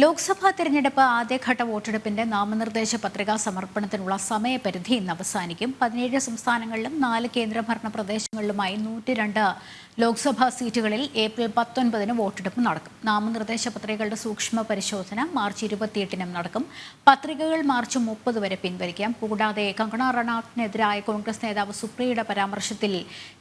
ലോക്സഭാ തെരഞ്ഞെടുപ്പ് ആദ്യഘട്ട വോട്ടെടുപ്പിന്റെ നാമനിർദ്ദേശ പത്രികാ സമർപ്പണത്തിനുള്ള സമയപരിധി ഇന്ന് അവസാനിക്കും. പതിനേഴ് സംസ്ഥാനങ്ങളിലും നാല് കേന്ദ്രഭരണ പ്രദേശങ്ങളിലുമായി നൂറ്റി രണ്ട് ലോക്സഭാ സീറ്റുകളിൽ ഏപ്രിൽ പത്തൊൻപതിന് വോട്ടെടുപ്പ് നടക്കും. നാമനിർദ്ദേശ പത്രികകളുടെ സൂക്ഷ്മ പരിശോധന മാർച്ച് ഇരുപത്തിയെട്ടിനും നടക്കും. പത്രികകൾ മാർച്ച് മുപ്പത് വരെ പിൻവലിക്കാം. കൂടാതെ കങ്കണ റണാട്ടിനെതിരായ കോൺഗ്രസ് നേതാവ് സുപ്രിയയുടെ പരാമർശത്തിൽ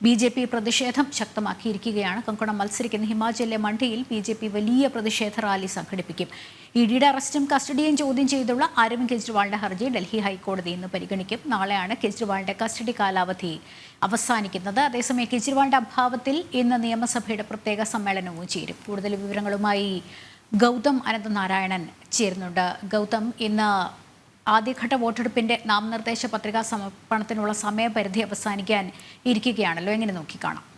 ബി ജെ പി പ്രതിഷേധം ശക്തമാക്കിയിരിക്കുകയാണ്. കങ്കണ മത്സരിക്കുന്ന ഹിമാചലിലെ മണ്ഡിയിൽ ബി ജെ പി വലിയ പ്രതിഷേധ റാലി സംഘടിപ്പിക്കും. ഇഡിയുടെ അറസ്റ്റും കസ്റ്റഡിയും ചോദ്യം ചെയ്തുള്ള അരവിന്ദ് കെജ്രിവാളിന്റെ ഹർജി ഡൽഹി ഹൈക്കോടതി ഇന്ന് പരിഗണിക്കും. നാളെയാണ് കെജ്രിവാളിന്റെ കസ്റ്റഡി കാലാവധി അവസാനിക്കുന്നത്. അതേസമയം കെജ്രിവാളിന്റെ അഭാവത്തിൽ ഇന്ന് നിയമസഭയുടെ പ്രത്യേക സമ്മേളനവും ചേരും. കൂടുതൽ വിവരങ്ങളുമായി ഗൗതം അനന്തനാരായണൻ ചേരുന്നുണ്ട്. ഗൗതം ഇന്ന് ആദ്യഘട്ട വോട്ടെടുപ്പിന്റെ നാമനിർദ്ദേശ പത്രികാ സമർപ്പണത്തിനുള്ള സമയപരിധി അവസാനിക്കാൻ ഇരിക്കുകയാണല്ലോ. എങ്ങനെ നോക്കിക്കാണാം?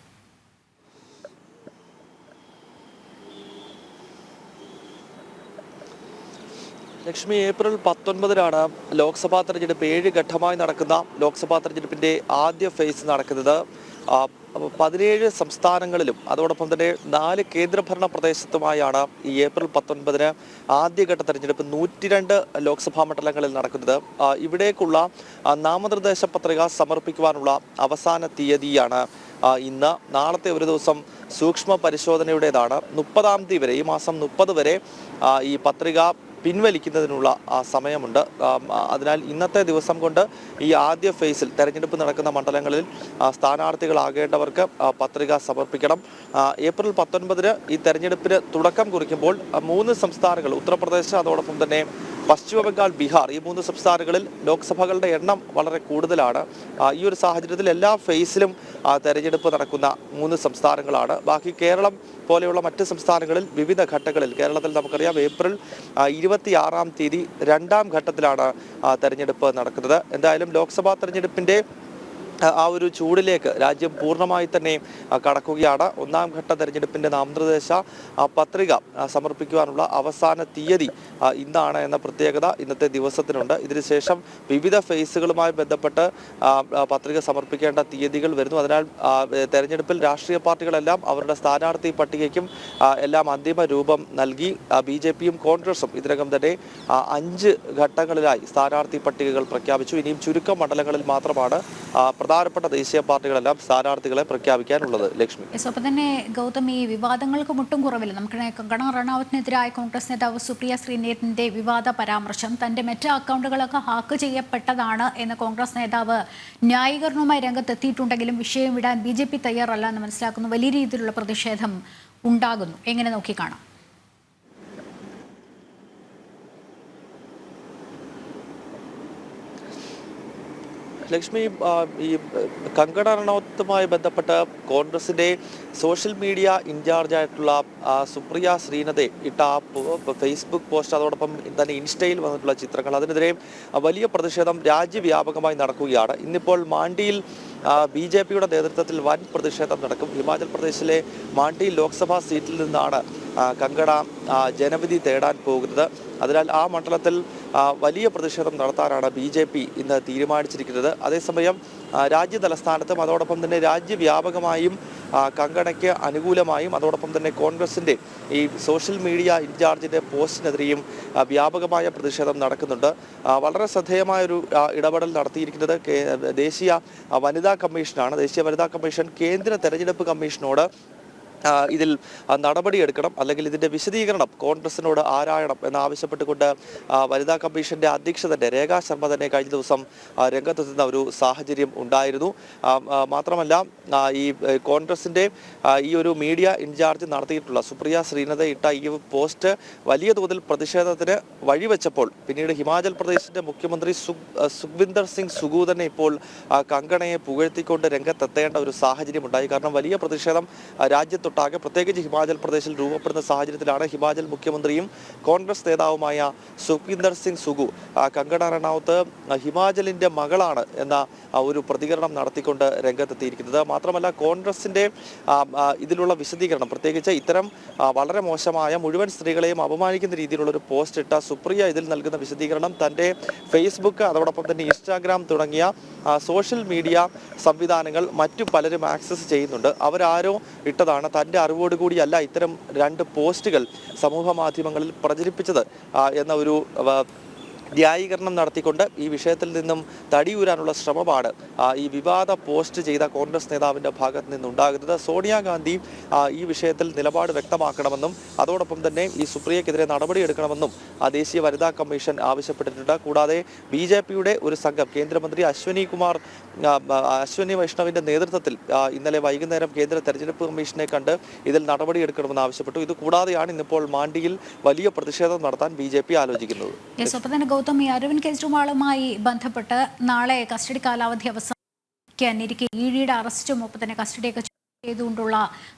ലക്ഷ്മി ഏപ്രിൽ പത്തൊൻപതിനാണ് ലോക്സഭാ തെരഞ്ഞെടുപ്പ് ഏഴ് ഘട്ടമായി നടക്കുന്ന ലോക്സഭാ തെരഞ്ഞെടുപ്പിന്റെ ആദ്യ ഫേസ് നടക്കുന്നത്. പതിനേഴ് സംസ്ഥാനങ്ങളിലും അതോടൊപ്പം തന്നെ നാല് കേന്ദ്രഭരണ പ്രദേശത്തുമായാണ് ഈ ഏപ്രിൽ പത്തൊൻപതിന് ആദ്യഘട്ട തെരഞ്ഞെടുപ്പ് നൂറ്റിരണ്ട് ലോക്സഭാ മണ്ഡലങ്ങളിൽ നടക്കുന്നത്. ഇവിടേക്കുള്ള നാമനിർദ്ദേശ പത്രിക സമർപ്പിക്കുവാനുള്ള അവസാന തീയതിയാണ് ഇന്ന്. നാളത്തെ ഒരു ദിവസം സൂക്ഷ്മ പരിശോധനയുടേതാണ്. മുപ്പതാം തീയതി വരെ ഈ മാസം മുപ്പത് വരെ ഈ പത്രിക പിൻവലിക്കുന്നതിനുള്ള സമയമുണ്ട്. അതിനാൽ ഇന്നത്തെ ദിവസം കൊണ്ട് ഈ ആദ്യ ഫേസിൽ തെരഞ്ഞെടുപ്പ് നടക്കുന്ന മണ്ഡലങ്ങളിൽ സ്ഥാനാർത്ഥികളാകേണ്ടവർക്ക് പത്രിക സമർപ്പിക്കണം. ഏപ്രിൽ പത്തൊൻപതിന് ഈ തെരഞ്ഞെടുപ്പിന് തുടക്കം കുറിക്കുമ്പോൾ മൂന്ന് സംസ്ഥാനങ്ങൾ ഉത്തർപ്രദേശ് അതോടൊപ്പം തന്നെ പശ്ചിമ ബംഗാൾ ബീഹാർ ഈ മൂന്ന് സംസ്ഥാനങ്ങളിൽ ലോക്സഭകളുടെ എണ്ണം വളരെ കൂടുതലാണ്. ഈ ഒരു സാഹചര്യത്തിൽ എല്ലാ ഫേസിലും തെരഞ്ഞെടുപ്പ് നടക്കുന്ന മൂന്ന് സംസ്ഥാനങ്ങളാണ്. ബാക്കി കേരളം പോലെയുള്ള മറ്റ് സംസ്ഥാനങ്ങളിൽ വിവിധ ഘട്ടങ്ങളിൽ കേരളത്തിൽ നമുക്കറിയാം ഏപ്രിൽ ഇരുപത്തിയാറാം തീയതി രണ്ടാം ഘട്ടത്തിലാണ് തെരഞ്ഞെടുപ്പ് നടക്കുന്നത്. എന്തായാലും ലോക്സഭാ തെരഞ്ഞെടുപ്പിന്റെ ആ, ഒരു ചൂടിലേക്ക് രാജ്യം പൂർണമായി തന്നെ കടക്കുകയാണ്. ഒന്നാം ഘട്ട തെരഞ്ഞെടുപ്പിന്റെ നാമനിർദ്ദേശ പത്രിക സമർപ്പിക്കുവാനുള്ള അവസാന തീയതി ഇന്നാണ് എന്ന പ്രത്യേകത ഇന്നത്തെ ദിവസത്തിനുണ്ട്. ഇതിനുശേഷം വിവിധ ഫേസുകളുമായി ബന്ധപ്പെട്ട് പത്രിക സമർപ്പിക്കേണ്ട തീയതികൾ വരുന്നു. അതിനാൽ തെരഞ്ഞെടുപ്പിൽ രാഷ്ട്രീയ പാർട്ടികളെല്ലാം അവരുടെ സ്ഥാനാർത്ഥി പട്ടികയ്ക്കും എല്ലാം അന്തിമ രൂപം നൽകി ബി ജെ പിയും കോൺഗ്രസും ഇതിനകം തന്നെ അഞ്ച് ഘട്ടങ്ങളിലായി സ്ഥാനാർത്ഥി പട്ടികകൾ പ്രഖ്യാപിച്ചു. ഇനിയും ചുരുക്കം മണ്ഡലങ്ങളിൽ മാത്രമാണ് പ്രധാനപ്പെട്ട ദേശീയ പാർട്ടികളെല്ലാം സ്ഥാനാർത്ഥികളെ പ്രഖ്യാപിക്കാനുള്ളത്. ലക്ഷ്മി. തന്നെ ഗൗതം ഈ വിവാദങ്ങൾക്ക് മുട്ടും കുറവില്ല. നമുക്ക് കങ്കണ റണൌട്ടിനെതിരായ കോൺഗ്രസ് നേതാവ് സുപ്രിയ ശ്രീനേഥിന്റെ വിവാദ പരാമർശം തന്റെ മറ്റ് അക്കൗണ്ടുകളൊക്കെ ഹാക്ക് ചെയ്യപ്പെട്ടതാണ് എന്ന് കോൺഗ്രസ് നേതാവ് ന്യായീകരണവുമായി രംഗത്തെത്തിയിട്ടുണ്ടെങ്കിലും വിഷയം വിടാൻ ബി തയ്യാറല്ല എന്ന് മനസ്സിലാക്കുന്നു. വലിയ രീതിയിലുള്ള പ്രതിഷേധം ഉണ്ടാകുന്നു. എങ്ങനെ നോക്കിക്കാണാം? ലക്ഷ്മി ഈ കങ്കണ റണോത്തുമായി ബന്ധപ്പെട്ട് കോൺഗ്രസിന്റെ സോഷ്യൽ മീഡിയ ഇൻചാർജായിട്ടുള്ള സുപ്രിയ ശ്രീനഥെ ഇട്ട ആ ഫേസ്ബുക്ക് പോസ്റ്റ് അതോടൊപ്പം തന്നെ ഇൻസ്റ്റയിൽ വന്നിട്ടുള്ള ചിത്രങ്ങൾ. അതിനെതിരെ വലിയ പ്രതിഷേധം രാജ്യവ്യാപകമായി നടക്കുകയാണ്. ഇന്നിപ്പോൾ മാണ്ടിയിൽ ബി ജെ പിയുടെ നേതൃത്വത്തിൽ വൻ പ്രതിഷേധം നടക്കും. ഹിമാചൽ പ്രദേശിലെ മാണ്ടി ലോക്സഭാ സീറ്റിൽ നിന്നാണ് കങ്കണ ജനവിധി തേടാൻ പോകുന്നത്. അതിനാൽ ആ മണ്ഡലത്തിൽ വലിയ പ്രതിഷേധം നടത്താനാണ് ബി ജെ പി ഇന്ന് തീരുമാനിച്ചിരിക്കുന്നത്. അതേസമയം രാജ്യ തലസ്ഥാനത്തും അതോടൊപ്പം തന്നെ രാജ്യവ്യാപകമായും കങ്കണയ്ക്ക് അനുകൂലമായും അതോടൊപ്പം തന്നെ കോൺഗ്രസിന്റെ ഈ സോഷ്യൽ മീഡിയ ഇൻചാർജിന്റെ പോസ്റ്റിനെതിരെയും വ്യാപകമായ പ്രതിഷേധം നടക്കുന്നുണ്ട്. വളരെ ശ്രദ്ധേയമായൊരു ഇടപെടൽ നടത്തിയിരിക്കുന്നത് ദേശീയ വനിതാ കമ്മീഷനാണ്. ദേശീയ വനിതാ കമ്മീഷൻ കേന്ദ്ര തെരഞ്ഞെടുപ്പ് കമ്മീഷനോട് ഇതിൽ നടപടിയെടുക്കണം അല്ലെങ്കിൽ ഇതിന്റെ വിശദീകരണം കോൺഗ്രസിനോട് ആരായണം എന്നാവശ്യപ്പെട്ടുകൊണ്ട് വനിതാ കമ്മീഷന്റെ അധ്യക്ഷ തന്നെ രേഖാ ശർമ്മ തന്നെ കഴിഞ്ഞ ദിവസം രംഗത്തെത്തുന്ന ഒരു സാഹചര്യം ഉണ്ടായിരുന്നു. മാത്രമല്ല ഈ കോൺഗ്രസിന്റെ ഈ ഒരു മീഡിയ ഇൻചാർജ് നടത്തിയിട്ടുള്ള സുപ്രിയ ശ്രീനത ഇട്ട ഈ പോസ്റ്റ് വലിയ തോതിൽ പ്രതിഷേധത്തിന് വഴിവെച്ചപ്പോൾ പിന്നീട് ഹിമാചൽ പ്രദേശിന്റെ മുഖ്യമന്ത്രി സുഖ്വിന്ദർ സിംഗ് സുഗു തന്നെ ഇപ്പോൾ കങ്കണയെ പുകഴ്ത്തിക്കൊണ്ട് രംഗത്തെത്തേണ്ട ഒരു സാഹചര്യം ഉണ്ടായി. കാരണം വലിയ പ്രതിഷേധം ആ, രാജ്യത്തൊട്ടാകെ പ്രത്യേകിച്ച് ഹിമാചൽ പ്രദേശിൽ രൂപപ്പെടുന്ന സാഹചര്യത്തിലാണ് ഹിമാചൽ മുഖ്യമന്ത്രിയും കോൺഗ്രസ് നേതാവുമായ സുഖീന്ദർ സിംഗ് സുഗു കങ്കണ റണാവത്ത് ഹിമാചലിന്റെ മകളാണ് എന്ന ഒരു പ്രതികരണം നടത്തിക്കൊണ്ട് രംഗത്തെത്തിയിരിക്കുന്നത്. മാത്രമല്ല ആ, ഇതിലുള്ള വിശദീകരണം പ്രത്യേകിച്ച് ഇത്തരം വളരെ മോശമായ മുഴുവൻ സ്ത്രീകളെയും അപമാനിക്കുന്ന രീതിയിലുള്ള ഒരു പോസ്റ്റ് ഇട്ട സുപ്രിയ ഇതിൽ നൽകുന്ന വിശദീകരണം തന്റെ ഫേസ്ബുക്ക് അതോടൊപ്പം തന്നെ ഇൻസ്റ്റാഗ്രാം തുടങ്ങിയ സോഷ്യൽ മീഡിയ സംവിധാനങ്ങൾ മറ്റു പലരും ആക്സസ് ചെയ്യുന്നുണ്ട്. അവരാരോ ഇട്ടതാണ്. തന്റെ അറിവോടുകൂടിയല്ല ഇത്തരം രണ്ട് പോസ്റ്റുകൾ സമൂഹ മാധ്യമങ്ങളിൽ പ്രചരിപ്പിച്ചത് എന്ന ഒരു ന്യായീകരണം നടത്തിക്കൊണ്ട് ഈ വിഷയത്തിൽ നിന്നും തടിയൂരാനുള്ള ശ്രമമാണ് ഈ വിവാദ പോസ്റ്റ് ചെയ്ത കോൺഗ്രസ് നേതാവിന്റെ ഭാഗത്ത് നിന്നുണ്ടാകുന്നത്. സോണിയാഗാന്ധി ഈ വിഷയത്തിൽ നിലപാട് വ്യക്തമാക്കണമെന്നും അതോടൊപ്പം തന്നെ ഈ സുപ്രിയക്കെതിരെ നടപടിയെടുക്കണമെന്നും ദേശീയ വനിതാ കമ്മീഷൻ ആവശ്യപ്പെട്ടിട്ടുണ്ട്. കൂടാതെ ബി ജെ പിയുടെ ഒരു സംഘം കേന്ദ്രമന്ത്രി അശ്വനി കുമാർ അശ്വനി വൈഷ്ണവിന്റെ നേതൃത്വത്തിൽ ഇന്നലെ വൈകുന്നേരം കേന്ദ്ര തെരഞ്ഞെടുപ്പ് കമ്മീഷനെ കണ്ട് ഇതിൽ നടപടിയെടുക്കണമെന്ന് ആവശ്യപ്പെട്ടു. ഇത് കൂടാതെയാണ് ഇന്നിപ്പോൾ മാണ്ടിയിൽ വലിയ പ്രതിഷേധം നടത്താൻ ബി ജെ പി ആലോചിക്കുന്നത്. ഗൗതം ഈ അരവിന്ദ് കെജ്രിവാളുമായി ബന്ധപ്പെട്ട് നാളെ കസ്റ്റഡി കാലാവധി അവസാനിക്കാനിരിക്കെ. ഇ ഡിയുടെ അറസ്റ്റും ഒപ്പം തന്നെ കസ്റ്റഡിയൊക്കെ ചെയ്തുകൊണ്ടുള്ള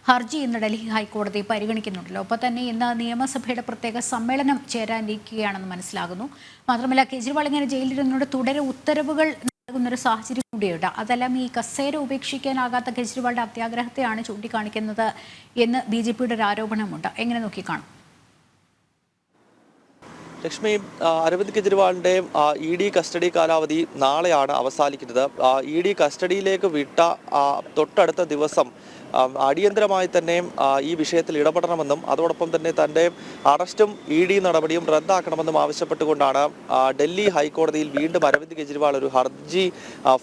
ഹർജി ഇന്ന് ഡൽഹി ഹൈക്കോടതി പരിഗണിക്കുന്നുണ്ടല്ലോ. ഒപ്പം തന്നെ ഇന്ന് നിയമസഭയുടെ പ്രത്യേക സമ്മേളനം ചേരാനിരിക്കുകയാണെന്ന് മനസ്സിലാകുന്നു. മാത്രമല്ല കെജ്രിവാൾ ഇങ്ങനെ ജയിലിരുന്നോട് തുടരെ ഉത്തരവുകൾ നൽകുന്നൊരു സാഹചര്യം കൂടിയുണ്ട്. അതെല്ലാം ഈ കസേര ഉപേക്ഷിക്കാനാകാത്ത കെജ്രിവാളുടെ അത്യാഗ്രഹത്തെയാണ് ചൂണ്ടിക്കാണിക്കുന്നത് എന്ന് ബി ജെ പിയുടെ ഒരു ആരോപണമുണ്ട്. എങ്ങനെ നോക്കിക്കാണും? ലക്ഷ്മി അരവിന്ദ് കെജ്രിവാളിന്റെ ഇ ഡി കസ്റ്റഡി കാലാവധി നാളെയാണ് അവസാനിക്കുന്നത്. ഇ ഡി കസ്റ്റഡിയിലേക്ക് വിട്ട തൊട്ടടുത്ത ദിവസം അടിയന്തരമായി തന്നെ ഈ വിഷയത്തിൽ ഇടപെടണമെന്നും അതോടൊപ്പം തന്നെ തന്റെ അറസ്റ്റും ഇ ഡി നടപടിയും റദ്ദാക്കണമെന്നും ആവശ്യപ്പെട്ടുകൊണ്ടാണ് ഡൽഹി ഹൈക്കോടതിയിൽ വീണ്ടും അരവിന്ദ് കെജ്രിവാൾ ഒരു ഹർജി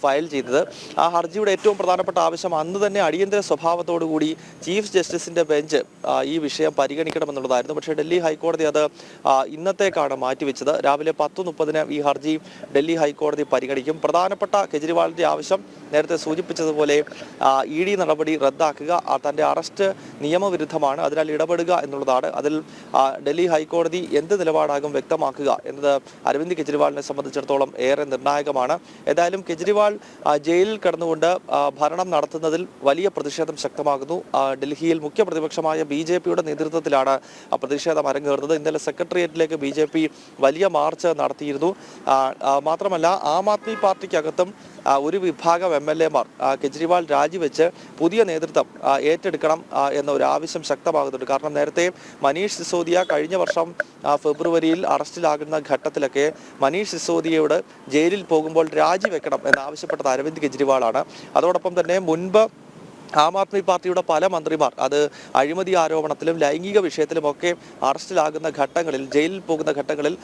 ഫയൽ ചെയ്തത്. ആ ഹർജിയുടെ ഏറ്റവും പ്രധാനപ്പെട്ട ആവശ്യം അന്ന് തന്നെ അടിയന്തര സ്വഭാവത്തോടുകൂടി ചീഫ് ജസ്റ്റിസിന്റെ ബെഞ്ച് ഈ വിഷയം പരിഗണിക്കണമെന്നുള്ളതായിരുന്നു. പക്ഷേ ഡൽഹി ഹൈക്കോടതി അത് ഇന്നത്തേക്കാണ് മാറ്റിവെച്ചത്. രാവിലെ പത്ത് മുപ്പതിന് ഈ ഹർജി ഡൽഹി ഹൈക്കോടതി പരിഗണിക്കും. പ്രധാനപ്പെട്ട കെജ്രിവാളിന്റെ ആവശ്യം നേരത്തെ സൂചിപ്പിച്ചതുപോലെ ഇ ഡി നടപടി റദ്ദാക്കുക തന്റെ അറസ്റ്റ് നിയമവിരുദ്ധമാണ് അതിനാൽ ഇടപെടുക എന്നുള്ളതാണ്. അതിൽ ഡൽഹി ഹൈക്കോടതി എന്ത് നിലപാടാകും വ്യക്തമാക്കുക എന്നത് അരവിന്ദ് കെജ്രിവാളിനെ സംബന്ധിച്ചിടത്തോളം ഏറെ നിർണായകമാണ്. ഏതായാലും കെജ്രിവാൾ ജയിലിൽ കിടന്നുകൊണ്ട് ഭരണം നടത്തുന്നതിൽ വലിയ പ്രതിഷേധം ശക്തമാകുന്നു. ഡൽഹിയിൽ മുഖ്യ പ്രതിപക്ഷമായ ബി ജെ പിയുടെ നേതൃത്വത്തിലാണ് പ്രതിഷേധം അരങ്ങേറുന്നത്. ഇന്നലെ സെക്രട്ടേറിയറ്റിലേക്ക് ബി ജെ പി വലിയ മാർച്ച് നടത്തിയിരുന്നു. മാത്രമല്ല ആം ആദ്മി പാർട്ടിക്കകത്തും ഒരു വിഭാഗം എം എൽ എമാർ കെജ്രിവാൾ രാജിവെച്ച് പുതിയ നേതൃത്വം ഏറ്റെടുക്കണം എന്ന ഒരു ആവശ്യം ശക്തമാകുന്നുണ്ട്. കാരണം നേരത്തെ മനീഷ് സിസോദിയ കഴിഞ്ഞ വർഷം ഫെബ്രുവരിയിൽ അറസ്റ്റിലാകുന്ന ഘട്ടത്തിലൊക്കെ മനീഷ് സിസോദിയയോട് ജയിലിൽ പോകുമ്പോൾ രാജിവെക്കണം എന്നാവശ്യപ്പെട്ടത് അരവിന്ദ് കെജ്രിവാളാണ്. അതോടൊപ്പം തന്നെ മുൻപ് ആം ആദ്മി പാർട്ടിയുടെ പല മന്ത്രിമാർ അത് അഴിമതി ആരോപണത്തിലും ലൈംഗിക വിഷയത്തിലും ഒക്കെ അറസ്റ്റിലാകുന്ന ഘട്ടങ്ങളിൽ ജയിലിൽ പോകുന്ന ഘട്ടങ്ങളിൽ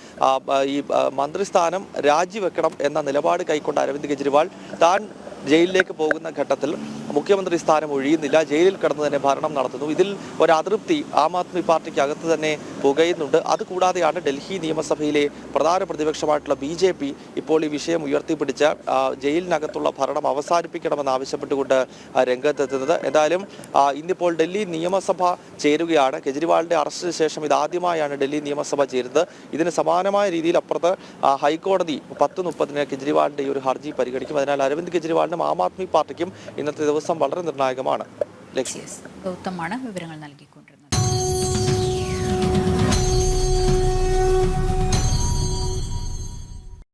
ഈ മന്ത്രിസ്ഥാനം രാജിവെക്കണം എന്ന നിലപാട് കൈക്കൊണ്ട അരവിന്ദ് കെജ്രിവാൾ താൻ ജയിലിലേക്ക് പോകുന്ന ഘട്ടത്തിൽ മുഖ്യമന്ത്രി സ്ഥാനം ഒഴിയുന്നില്ല. ജയിലിൽ കിടന്ന് തന്നെ ഭരണം നടത്തുന്നു. ഇതിൽ ഒരു അതൃപ്തി ആം ആദ്മി പാർട്ടിക്ക് അകത്ത് തന്നെ പുകയുന്നുണ്ട്. അതുകൂടാതെയാണ് ഡൽഹി നിയമസഭയിലെ പ്രധാന പ്രതിപക്ഷമായിട്ടുള്ള ബി ജെ പി ഇപ്പോൾ ഈ വിഷയം ഉയർത്തിപ്പിടിച്ച് ജയിലിനകത്തുള്ള ഭരണം അവസാനിപ്പിക്കണമെന്ന് ആവശ്യപ്പെട്ടുകൊണ്ട് രംഗത്തെത്തുന്നത്. എന്തായാലും ഇന്നിപ്പോൾ ഡൽഹി നിയമസഭ ചേരുകയാണ്. കെജ്രിവാളിന്റെ അറസ്റ്റിന് ശേഷം ഇതാദ്യമായാണ് ഡൽഹി നിയമസഭ ചേരുന്നത്. ഇതിന് സമാനമായ രീതിയിൽ അപ്പുറത്ത് ഹൈക്കോടതി പത്ത് മുപ്പതിന് കെജ്രിവാളിന്റെ ഈ ഒരു ഹർജി പരിഗണിക്കും. അതിനാൽ അരവിന്ദ് കെജ്രിവാളിനും ആം ആദ്മി പാർട്ടിക്കും ഇന്നത്തെ ദിവസം വളരെ നിർണായകമാണ്. ഗൗതമാണ് വിവരങ്ങൾ നൽകിക്കൊണ്ട്.